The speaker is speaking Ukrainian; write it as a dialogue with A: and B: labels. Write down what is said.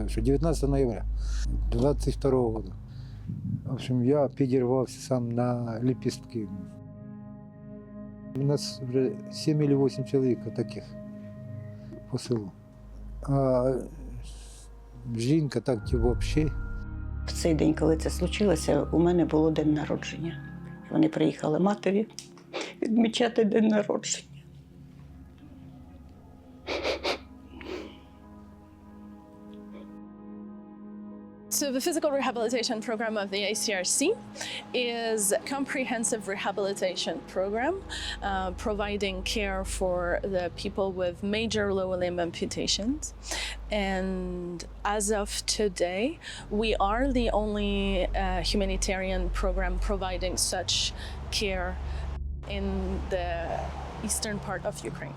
A: случилось, что 19 ноября 22 года. В общем, я подервался сам на лепестки. У нас уже 7 или 8 человек таких по селу. А жінка так взагалі.
B: В цей день, коли це случилося, у мене було день народження. Вони приїхали матері відмічати день народження.
C: So, the physical rehabilitation program of the ACRC is a comprehensive rehabilitation program uh, providing care for the people with major lower limb amputations. And as of today, we are the only uh, humanitarian program providing such care in the eastern part of Ukraine.